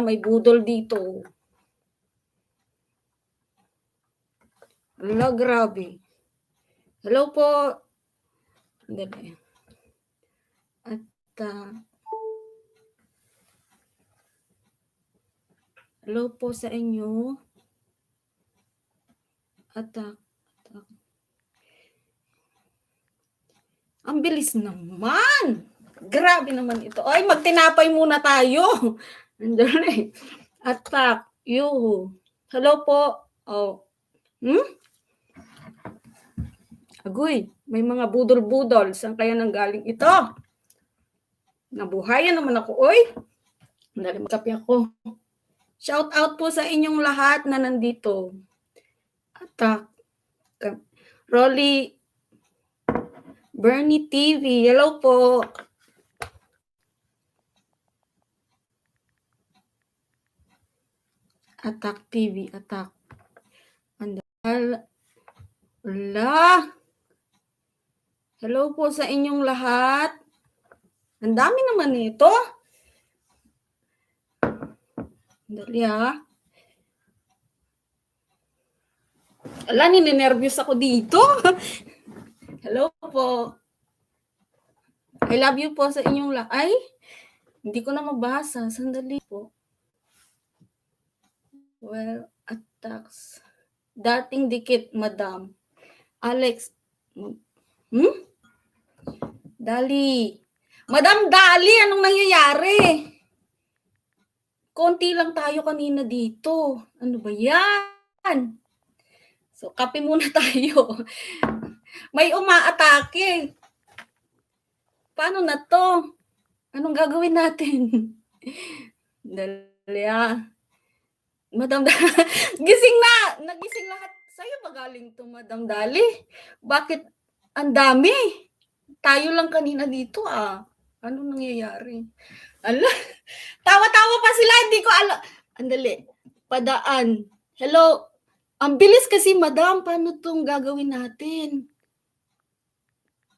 may budol dito. Ala, grabe. Hello po. Dali. At, ah, hello po sa inyo. At, ah, ang bilis naman. Grabe naman ito. Ay, magtinapay muna tayo. Eh. Attack. You. Hello po. Oh. Hmm? Agoy, may mga budol-budol. Saan kaya nang galing ito? Nabuhayan naman ako, oy. Dali magkape ako. Shout out po sa inyong lahat na nandito. Attack. Rolly Bernie TV. Hello po. Attack TV. Attack. Andal. Wala. Hello po sa inyong lahat. Ang dami naman nito. Dali ha. Ala, ninenervyos ako dito. Hello po. I love you po sa inyong lahat. Ay, hindi ko na mabasa. Sandali po. Well, attacks. Dating dikit, madam. Alex. Hmm? Dali. Madam Dali, anong nangyayari? Konti lang tayo kanina dito. Ano ba yan? So, kape muna tayo. May umaatake. Paano na to? Anong gagawin natin? Dali ah. Madam Dali. Gising na! Nagising lahat. Sa'yo ba galing to, Madam Dali? Bakit ang dami? Tayo lang kanina dito ah. Ano nangyayari? Ala, tawa-tawa pa sila. Hindi ko alam. Andali. Padaan. Hello. Ang bilis kasi, madam. Paano itong gagawin natin?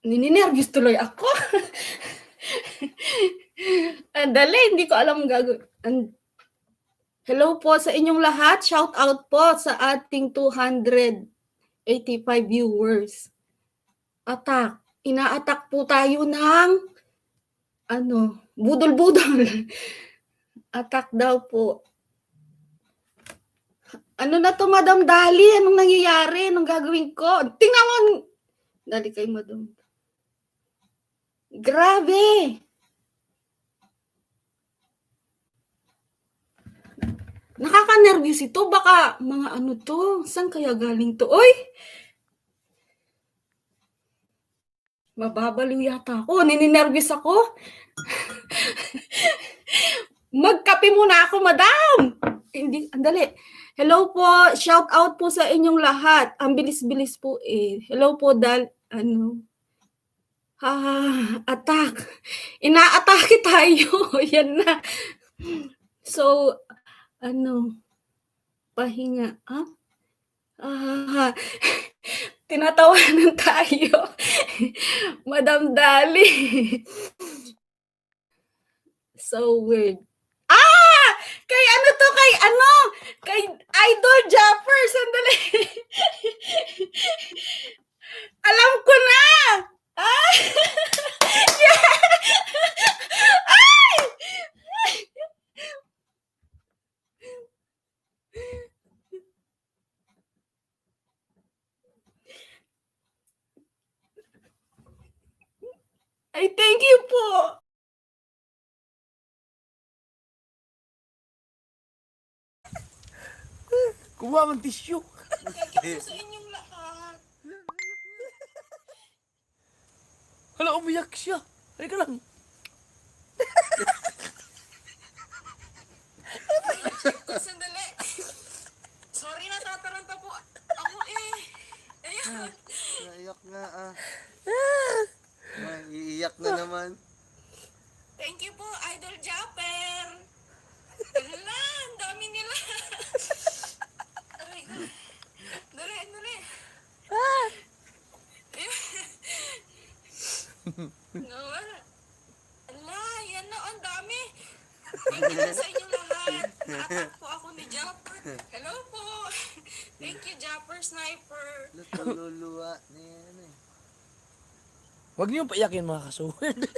Nininervyos tuloy ako. Andali. Hindi ko alam gagawin. An- Hello po sa inyong lahat. Shout out po sa ating 285 viewers. Attack. Ina-attack po tayo ng ano, budol-budol. Attack daw po. Ano na to, Madam Dali? Anong nangyayari? Anong gagawin ko? Tingnan mo! Dali kay Madam. Grabe! Nakaka-nervous ito. Baka mga ano to. Saan kaya galing to? Oy! Mababaliw yata ako. Nininervous ako. Magkape muna ako, madam. Hindi, andali. Hello po. Shout out po sa inyong lahat. Ang bilis-bilis po eh. Hello po, Dal, ano, Ah, attack. Ina-atake tayo. Yan na. So, ano, pahinga. Ah? Ah, tinatawanan tayo. Madam Dali. So weird. Ah! Kay ano to? Kay ano? Kay Idol Japper. Sandali. Alam ko na! Ah! yeah! Ay! Ay, thank you po. Kuha ng tissue. Po sa inyong lahat. Hala, umiyak siya. Halika lang. Sandali. Sorry na, tataranta po. Ako eh. Ayun. Naiyak nga ah. Naiiyak na naman. Thank you po, Idol Japper. Hala, ang dami nila. Aray, dali, dali. Nawala. Ala, yan na, ang dami. Thank you po sa inyong lahat. Na-attack po ni Japper. Hello po. Thank you, Japper Sniper. Luluwa ni ano eh. Huwag niyong paiyakin mga kasuwid.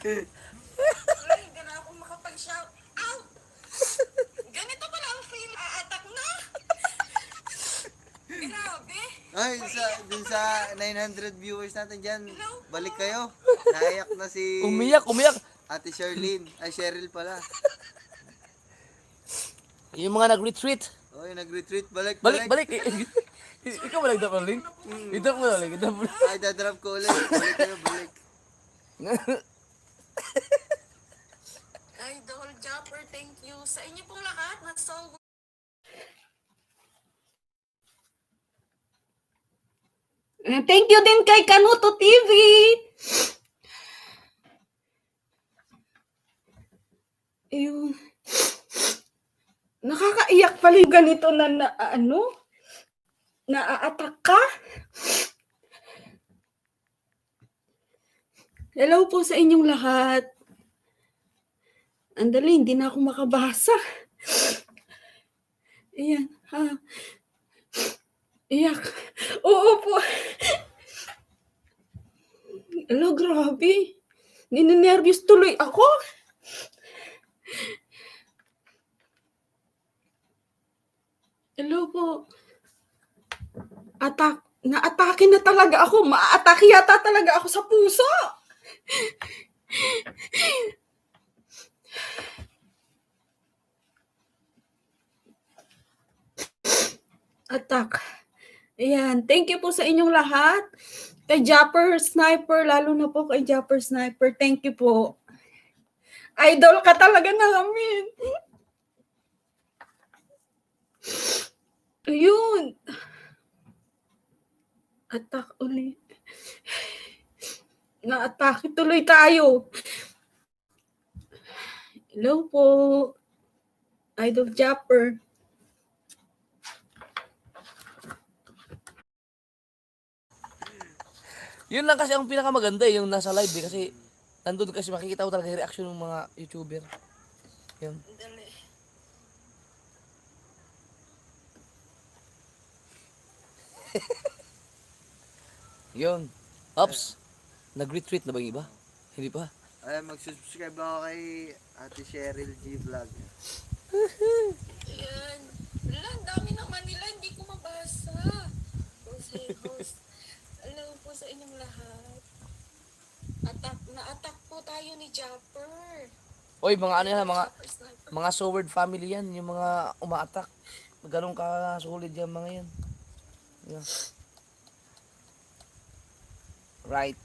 Ay, hindi na ako makapag-shout out. Ganito pala ang feel. A-attack na. Grabe. Ay, sa, dun sa 900 viewers natin dyan, balik kayo. Naiyak na si umiyak, umiyak. Ate Sherlyn. Ay, Cheryl pala. Yung mga nag-retreat. Oy, nag-retreat. Balik, Balik, balik. Ikaw ba nagdapaling? Ito mo lang, ito mo Ay, dadrop ko ulit. Balik kayo, balik. Idol Japper, thank you. Sa inyo pong lahat, so Eh, Thank you din kay Kanuto TV. Ayun. Nakakaiyak pala yung ganito na, na ano? Naa-attack ka? Hello po sa inyong lahat. Andali, hindi na ako makabasa. Ayan, ha. Iyak. Oo po. Hello, grabe. Ninenervyos tuloy ako. Hello po. Atak. Na-atake na talaga ako. Ma-atake yata talaga ako sa puso. Attack. Ayan. Thank you po sa inyong lahat. Kay Japper Sniper, lalo na po kay Japper Sniper. Thank you po. Idol ka talaga namin. Ayun. Attack ulit. Na-atake tuloy tayo. Hello po. Idol Japper. Yun lang kasi ang pinakamaganda eh, yung nasa live eh, kasi nandun kasi makikita ko talaga yung reaction ng mga YouTuber. Yun. Yun. Ops. Nag-retreat na ba yung iba? Hindi pa. Ay, mag-subscribe ako kay Ate Cheryl G Vlog. Ayan. Wala, ang dami naman nila. Hindi ko mabasa. Hey, host. Inyong lahat. Attack, na-attack po tayo ni Japper. Oy, mga ano yan, mga mga Sword family yan, yung mga umaatak. Ganun ka solid yan mga yan. Yeah. Right.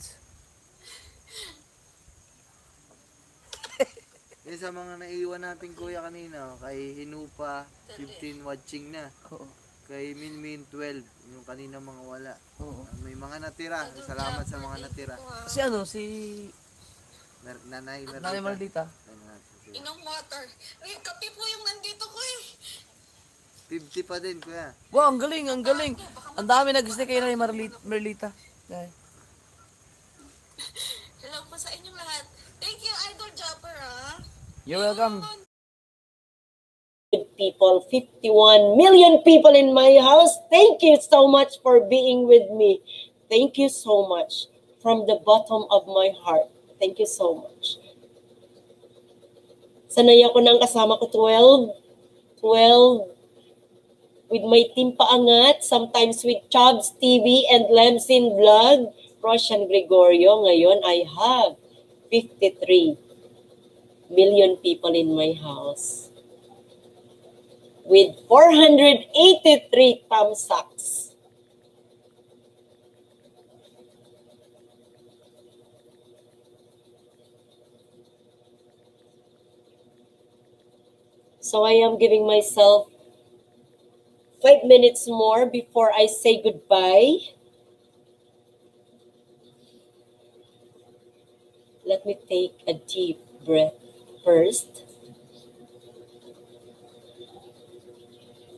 Yung sa mga naiwan natin kuya kanina, kay Hinupa, 15 watching na. Oo. Kay Minmin 12, yung kanina mga wala. Oo. May mga natira. Salamat sa mga natira. Si ano, si Mer- Nanay Merlita. Nanay Maldita. Inom water. Ay, kape po yung nandito ko eh. 50 pa din kuya. Wow, ang galing, ang galing. Ang dami nag-stay kay Nanay Marlita. Merlita. Ay. Hello po sa inyong lahat. Thank you, Idol Japper, ah. You're welcome. People, 51 million people in my house. Thank you so much for being with me. Thank you so much from the bottom of my heart. Thank you so much. Sanay ako ng kasama ko 12, 12 with my team Paangat, sometimes with Chubbs TV and Lemsin Vlog, Roshan Gregorio. Ngayon, I have 53 million people in my house with 483 thumbs ups. So I am giving myself five minutes more before I say goodbye. Let me take a deep breath first.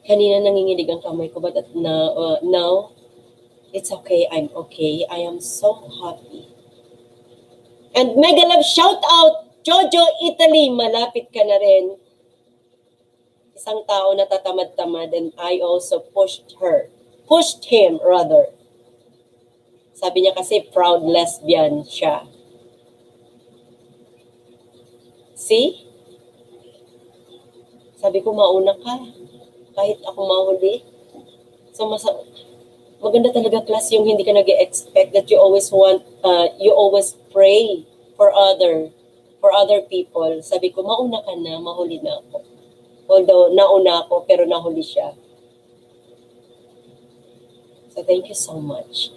Kanina nanginginig ang kamay ko, but at now, uh, now, it's okay, I'm okay. I am so happy. And mega love shout out, Jojo Italy, malapit ka na rin. Isang tao na tatamad-tamad and I also pushed her. Pushed him, rather. Sabi niya kasi proud lesbian siya. See? Sabi ko, mauna ka. Kahit ako mahuli. So, masa maganda talaga class yung hindi ka nag expect that you always want, uh, you always pray for other, for other people. Sabi ko, mauna ka na, mahuli na ako. Although, nauna ako, pero nahuli siya. So, thank you so much.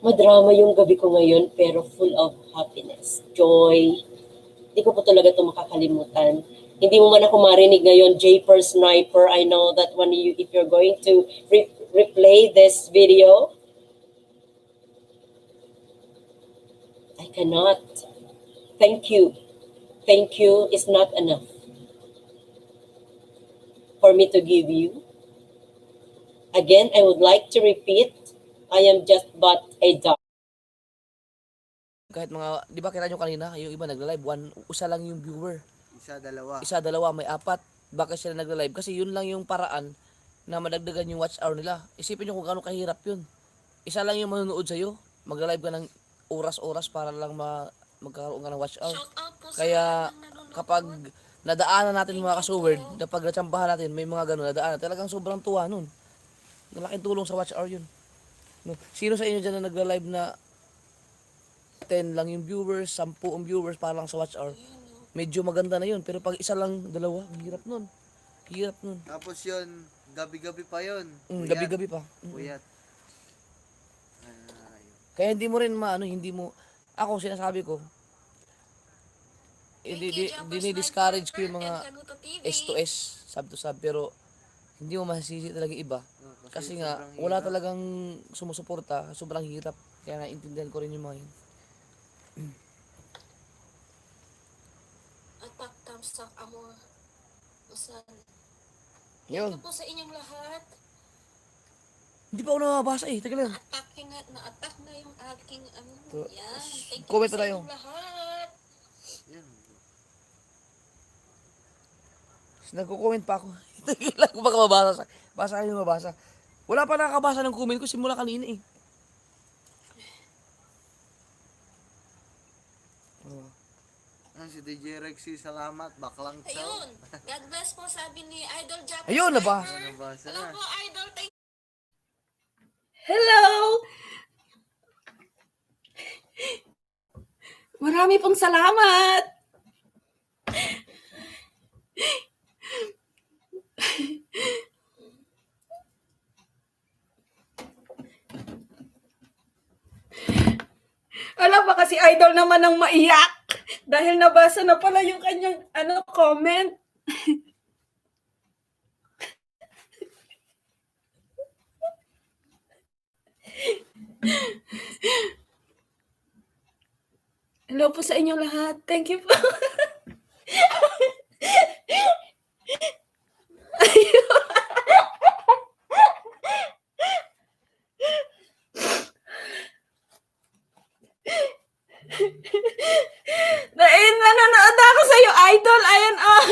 Madrama yung gabi ko ngayon, pero full of happiness, joy. Hindi ko po talaga ito makakalimutan. Hindi mo man ako marinig ngayon, Japer Sniper. I know that when you, if you're going to re- replay this video, I cannot. Thank you. Thank you is not enough for me to give you. Again, I would like to repeat, I am just but a dog. Kahit mga, di ba kita nyo kanina, yung iba nagla-live, one, isa lang yung viewer. Isa, dalawa. Isa, dalawa, may apat. Bakit sila nagla-live? Kasi yun lang yung paraan na madagdagan yung watch hour nila. Isipin nyo kung gaano kahirap yun. Isa lang yung manonood sa'yo. Magla-live ka ng oras-oras para lang ma magkaroon ka ng watch hour. Kaya kapag nadaanan natin mga kasuward, na pag natsambahan natin, may mga gano'n nadaanan, talagang sobrang tuwa nun. Malaking tulong sa watch hour yun. No? Sino sa inyo dyan na nagla-live na 10 lang yung viewers, 10 ang viewers para lang sa watch hour? Medyo maganda na yun. Pero pag isa lang, dalawa, hirap nun. Hirap nun. Tapos yun, gabi-gabi pa yun. Mm, Puyat. gabi-gabi pa. Mm. Puyat. Ay, Kaya hindi mo rin maano, hindi mo, ako sinasabi ko, hindi, di, dinidiscourage ko yung mga S to S, sub to sub, pero hindi mo masisisi talaga yung iba. no, Kasi nga, sobrang wala hirap. talagang sumusuporta, sobrang hirap. Kaya naintindihan ko rin yung mga yun. Attack comes sa amor. Usan. Yun. Ito po sa inyong lahat. Hindi pa ako nababasa eh. Teka lang. Attacking nga, na-attack na yung aking ano. To- Yan. Thank you comment na sa tayo. inyong lahat. Yan. Nagko-comment pa ako. Teka lang baka mabasa. Sa, basa yung mabasa. Wala pa nakakabasa ng comment ko simula kanina eh. Ah, si DJ Rexy, salamat. Baklang chow. Ayun. God bless po sabi ni Idol Jack. Ayun, naba. Nabasa Hello na. po, Idol. Thank Hello! Marami pong salamat! Alam ba kasi idol naman ng maiyak dahil nabasa na pala yung kanyang ano comment. Hello po sa inyong lahat. Thank you po. Nanonood ako sa iyo, idol. Ayan, oh.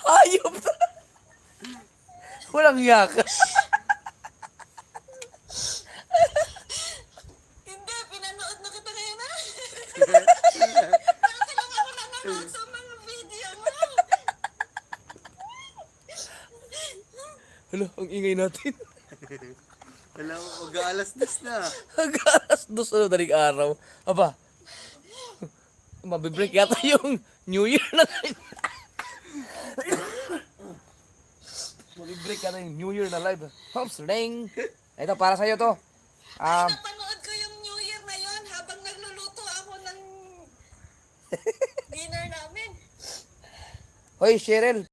Hayop! Walang yak. Hindi, pinanood na kita ngayon ha. Dati lang ako nanonood sa mga video mo. Hala, ang ingay natin. Alam mo, mag-aalas dos na. Hanggang alas dos ano daling araw. Aba, mabibreak yata yung New Year na live. mabibreak yata yung New Year na live. Hops, ring. Ito, para sa'yo to. Um, Napanood ko yung New Year na yon habang nagluluto ako ng dinner namin. Hoy, Cheryl.